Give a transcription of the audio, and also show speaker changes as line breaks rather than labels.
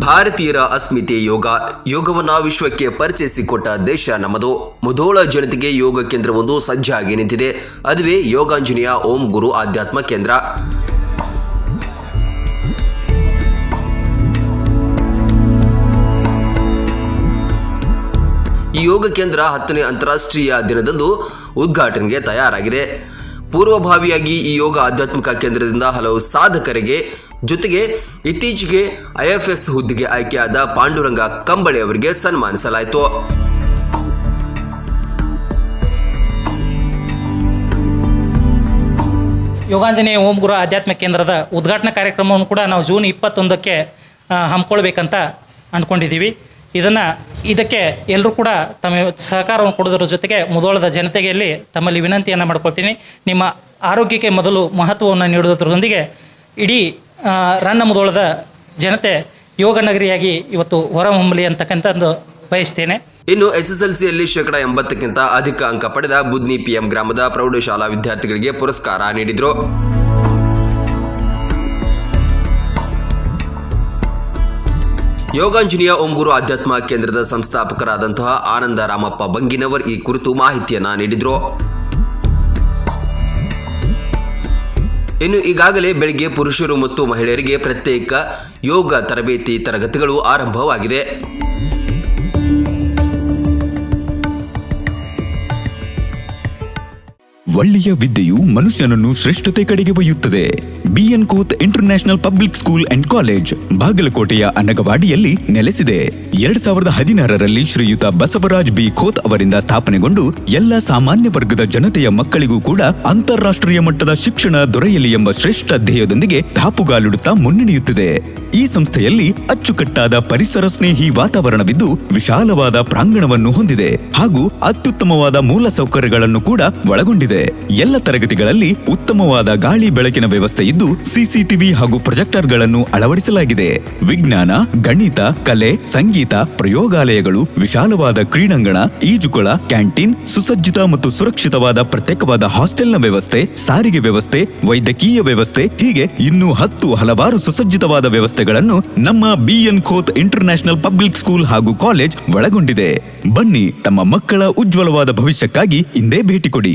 ಭಾರತೀಯರ ಅಸ್ಮಿತೆ ಯೋಗ, ಯೋಗವನ್ನು ವಿಶ್ವಕ್ಕೆ ಪರಿಚಯಿಸಿಕೊಟ್ಟ ದೇಶ ನಮ್ಮದು. ಮುಧೋಳ ಜನತೆಗೆ ಯೋಗ ಕೇಂದ್ರವೊಂದು ಸಜ್ಜಾಗಿ ನಿಂತಿದೆ. ಅದುವೇ ಯೋಗಾಂಜನೇಯ ಓಂ ಗುರು ಆಧ್ಯಾತ್ಮ ಕೇಂದ್ರ. ಈ ಯೋಗ ಕೇಂದ್ರ ಹತ್ತನೇ ಅಂತಾರಾಷ್ಟ್ರೀಯ ದಿನದಂದು ಉದ್ಘಾಟನೆಗೆ ತಯಾರಾಗಿದೆ. ಪೂರ್ವಭಾವಿಯಾಗಿ ಈ ಯೋಗ ಆಧ್ಯಾತ್ಮಿಕ ಕೇಂದ್ರದಿಂದ ಹಲವು ಸಾಧಕರಿಗೆ ಜೊತೆಗೆ ಇತ್ತೀಚೆಗೆ ಐಎಫ್ಎಸ್ ಹುದ್ದೆಗೆ ಆಯ್ಕೆಯಾದ ಪಾಂಡುರಂಗ ಕಂಬಳಿ ಅವರಿಗೆ ಸನ್ಮಾನಿಸಲಾಯಿತು.
ಯೋಗಾಂಜನೇಯ ಓಂ ಗುರು ಆಧ್ಯಾತ್ಮ ಕೇಂದ್ರದ ಉದ್ಘಾಟನಾ ಕಾರ್ಯಕ್ರಮವನ್ನು ಕೂಡ ನಾವು ಜೂನ್ ಇಪ್ಪತ್ತೊಂದಕ್ಕೆ ಹಮ್ಮಿಕೊಳ್ಬೇಕಂತ ಅಂದ್ಕೊಂಡಿದ್ದೀವಿ. ಇದನ್ನು, ಇದಕ್ಕೆ ಎಲ್ಲರೂ ಕೂಡ ತಮ್ಮ ಸಹಕಾರವನ್ನು ಕೊಡೋದ್ರ ಜೊತೆಗೆ ಮುದೋಳದ ಜನತೆಗೆ ಇಲ್ಲಿ ತಮ್ಮಲ್ಲಿ ವಿನಂತಿಯನ್ನು ಮಾಡ್ಕೊಳ್ತೀನಿ. ನಿಮ್ಮ ಆರೋಗ್ಯಕ್ಕೆ ಮೊದಲು ಮಹತ್ವವನ್ನು ನೀಡುವುದರೊಂದಿಗೆ ಇಡೀ ರನ್ನ ಮುದೋಳದ ಜನತೆ ಯೋಗ ನಗರಿಯಾಗಿ ಇವತ್ತು ಹೊರಹೊಮ್ಮಲಿ ಅಂತಕ್ಕಂಥದ್ದು ಬಯಸ್ತೇನೆ.
ಇನ್ನು ಎಸ್ಎಸ್ಎಲ್ಸಿಯಲ್ಲಿ ಶೇಕಡ ಎಂಬತ್ತಕ್ಕಿಂತ ಅಧಿಕ ಅಂಕ ಪಡೆದ ಬುದ್ನಿ ಪಿಎಂ ಗ್ರಾಮದ ಪ್ರೌಢಶಾಲಾ ವಿದ್ಯಾರ್ಥಿಗಳಿಗೆ ಪುರಸ್ಕಾರ ನೀಡಿದರು. ಯೋಗಾಂಜನೇಯ ಓಂಗುರು ಆಧ್ಯಾತ್ಮ ಕೇಂದ್ರದ ಸಂಸ್ಥಾಪಕರಾದಂತಹ ಆನಂದ ರಾಮಪ್ಪ ಬಂಗಿನವರ್ ಈ ಕುರಿತು ಮಾಹಿತಿಯನ್ನ ನೀಡಿದರು. ಇನ್ನು ಈಗಾಗಲೇ ಬೆಳಗ್ಗೆ ಪುರುಷರು ಮತ್ತು ಮಹಿಳೆಯರಿಗೆ ಪ್ರತ್ಯೇಕ ಯೋಗ ತರಬೇತಿ ತರಗತಿಗಳು ಆರಂಭವಾಗಿದೆ.
ಒಳ್ಳೆಯ ವಿದ್ಯೆಯು ಮನುಷ್ಯನನ್ನು ಶ್ರೇಷ್ಠತೆ ಕಡೆಗೆ ಒಯ್ಯುತ್ತದೆ. BN Khot international public school and college ಬಾಗಲಕೋಟೆಯ ಅನಗವಾಡಿಯಲ್ಲಿ ನೆಲೆಸಿದೆ. ಎರಡ್ ಸಾವಿರದ ಹದಿನಾರರಲ್ಲಿ ಶ್ರೀಯುತ ಬಸವರಾಜ್ ಬಿ ಖೋತ್ ಅವರಿಂದ ಸ್ಥಾಪನೆಗೊಂಡು ಎಲ್ಲ ಸಾಮಾನ್ಯ ವರ್ಗದ ಜನತೆಯ ಮಕ್ಕಳಿಗೂ ಕೂಡ ಅಂತಾರಾಷ್ಟ್ರೀಯ ಮಟ್ಟದ ಶಿಕ್ಷಣ ದೊರೆಯಲಿ ಎಂಬ ಶ್ರೇಷ್ಠ ಧ್ಯೇಯದೊಂದಿಗೆ ದಾಪುಗಾಲಿಡುತ್ತಾ ಮುನ್ನಡೆಯುತ್ತಿದೆ. ಈ ಸಂಸ್ಥೆಯಲ್ಲಿ ಅಚ್ಚುಕಟ್ಟಾದ ಪರಿಸರ ಸ್ನೇಹಿ ವಾತಾವರಣವಿದ್ದು ವಿಶಾಲವಾದ ಪ್ರಾಂಗಣವನ್ನು ಹೊಂದಿದೆ ಹಾಗೂ ಅತ್ಯುತ್ತಮವಾದ ಮೂಲ ಸೌಕರ್ಯಗಳನ್ನು ಕೂಡ ಒಳಗೊಂಡಿದೆ. ಎಲ್ಲ ತರಗತಿಗಳಲ್ಲಿ ಉತ್ತಮವಾದ ಗಾಳಿ ಬೆಳಕಿನ ವ್ಯವಸ್ಥೆ ಇದ್ದು ಸಿಸಿಟಿವಿ ಹಾಗೂ ಪ್ರೊಜೆಕ್ಟರ್ಗಳನ್ನು ಅಳವಡಿಸಲಾಗಿದೆ. ವಿಜ್ಞಾನ, ಗಣಿತ, ಕಲೆ, ಸಂಗೀತ, ಪ್ರಯೋಗಾಲಯಗಳು, ವಿಶಾಲವಾದ ಕ್ರೀಡಾಂಗಣ, ಈಜುಕೊಳ, ಕ್ಯಾಂಟೀನ್, ಸುಸಜ್ಜಿತ ಮತ್ತು ಸುರಕ್ಷಿತವಾದ ಪ್ರತ್ಯೇಕವಾದ ಹಾಸ್ಟೆಲ್ನ ವ್ಯವಸ್ಥೆ, ಸಾರಿಗೆ ವ್ಯವಸ್ಥೆ, ವೈದ್ಯಕೀಯ ವ್ಯವಸ್ಥೆ, ಹೀಗೆ ಇನ್ನೂ ಹತ್ತು ಹಲವಾರು ಸುಸಜ್ಜಿತವಾದ ವ್ಯವಸ್ಥೆಗಳನ್ನು ನಮ್ಮ BN Khot international public school ಹಾಗೂ ಕಾಲೇಜ್ ಒಳಗೊಂಡಿದೆ. ಬನ್ನಿ ತಮ್ಮ ಮಕ್ಕಳ ಉಜ್ವಲವಾದ ಭವಿಷ್ಯಕ್ಕಾಗಿ ಇಂದೇ ಭೇಟಿ ಕೊಡಿ.